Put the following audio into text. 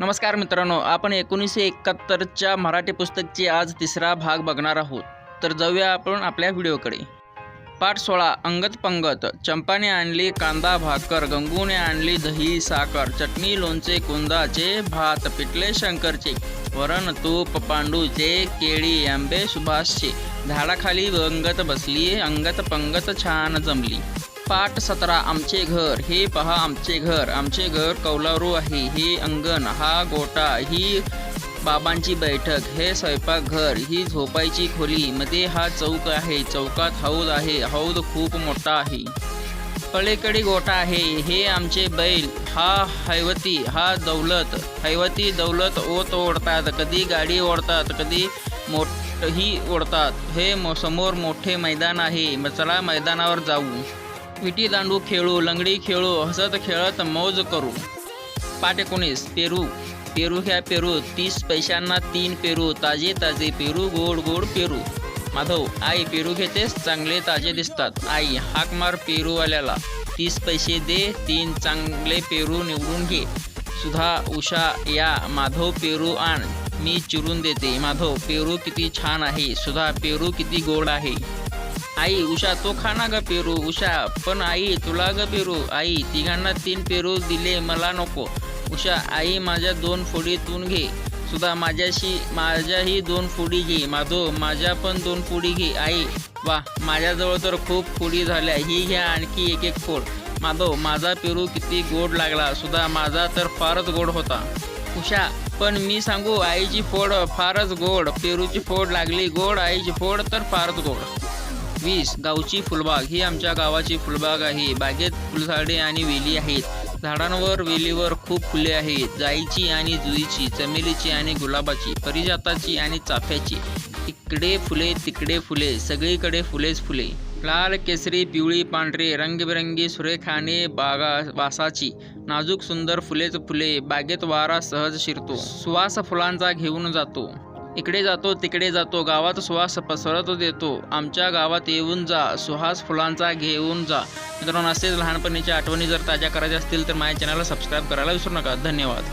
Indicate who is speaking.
Speaker 1: नमस्कार मित्रांनो आपण एकोणीसशे एकाहत्तरच्या मराठी पुस्तकची आज तिसरा भाग बघणार आहोत. तर जाऊया आपण आपल्या व्हिडिओकडे. पाठ सोळा अंगत पंगत चंपाने आणली कांदा भाकर गंगूने आणली दही साखर चटणी लोणचे कुंदाचे भात पिठले शंकरचे वरण तूप पांडूचे केळी आंबे सुभाषचे. झाडाखाली अंगत बसली अंगत पंगत छान जमली. पाठ सतरा आमचे घर. हे पहा आमचे घर. आमचे घर कौलारू आहे. हे अंगण हा गोटा ही बाबांची बैठक हे स्वयंपाकघर ही झोपायची खोली. मध्ये हा चौक आहे. चौकात हौद आहे. हौद खूप मोठा आहे. पलीकडे गोटा आहे. हे आमचे बैल. हा हैवती हा दौलत. हैवती दौलत ओत ओढतात. कधी गाडी ओढतात कधी मोठही ओढतात. हे मो समोर मोठे मैदान आहे. चला मैदानावर जाऊ. विटी दांडू खेळू लंगडी खेळू हसत खेळत मौज करू. पाठ एकोणीस पेरू. पेरू ह्या पेरू तीस पैशांना तीन पेरू ताजे ताजे पेरू गोड गोड पेरू. माधव आई पेरू घेतेस चांगले ताजे दिसतात. आई हाक मार पेरूवाल्याला. तीस पैसे दे तीन चांगले पेरू निवडून घे. सुधा उषा या माधव पेरू आण. मी चिरून देते. माधव पेरू किती छान आहे. सुधा पेरू किती गोड आहे. आई उषा तो खा ना ग पेरू. उषा पण आई तुला ग पेरू. आई तिघांना तीन पेरू दिले मला नको. उषा आई माझ्या दोन फोडीतून घे. सुद्धा माझ्याशी माझ्याही दोन फोडी घे. माधव माझ्या पण दोन फोडी घे. आई वा माझ्याजवळ तर खूप फोडी झाल्या. ही घ्या आणखी एक एक फोड. माधव माझा पेरू किती गोड लागला. सुद्धा माझा तर फारच गोड होता. उषा पण मी सांगू आईची फोड फारच गोड. पेरूची फोड लागली. गोड आईची फोड तर फारच गोड. वीस गावची फुलबाग. ही आमच्या गावाची फुलबाग आहे. बागेत फुलझाडे आणि वेली आहेत. झाडांवर वेलीवर खूप फुले आहेत. जाईची आणि जुईची चमेलीची आणि गुलाबाची परिजाताची आणि चाफ्याची. इकडे फुले तिकडे फुले. सगळीकडे फुलेच फुले. लाल केसरी पिवळी पांढरे रंगबिरंगी सुरेखाने बागा वासाची. नाजूक सुंदर फुलेच फुले. बागेत वारा सहज शिरतो. सुवास फुलांचा घेऊन जातो. इकडे जातो तिकडे जातो गावात सुहास पसरत देतो. आमच्या गावात येऊन जा सुहास फुलांचा घेऊन जा. मित्रांनो असेच लहानपणीच्या आठवणी जर ताज्या करायच्या असतील तर माझ्या चॅनलला सबस्क्राईब करायला विसरू नका. धन्यवाद.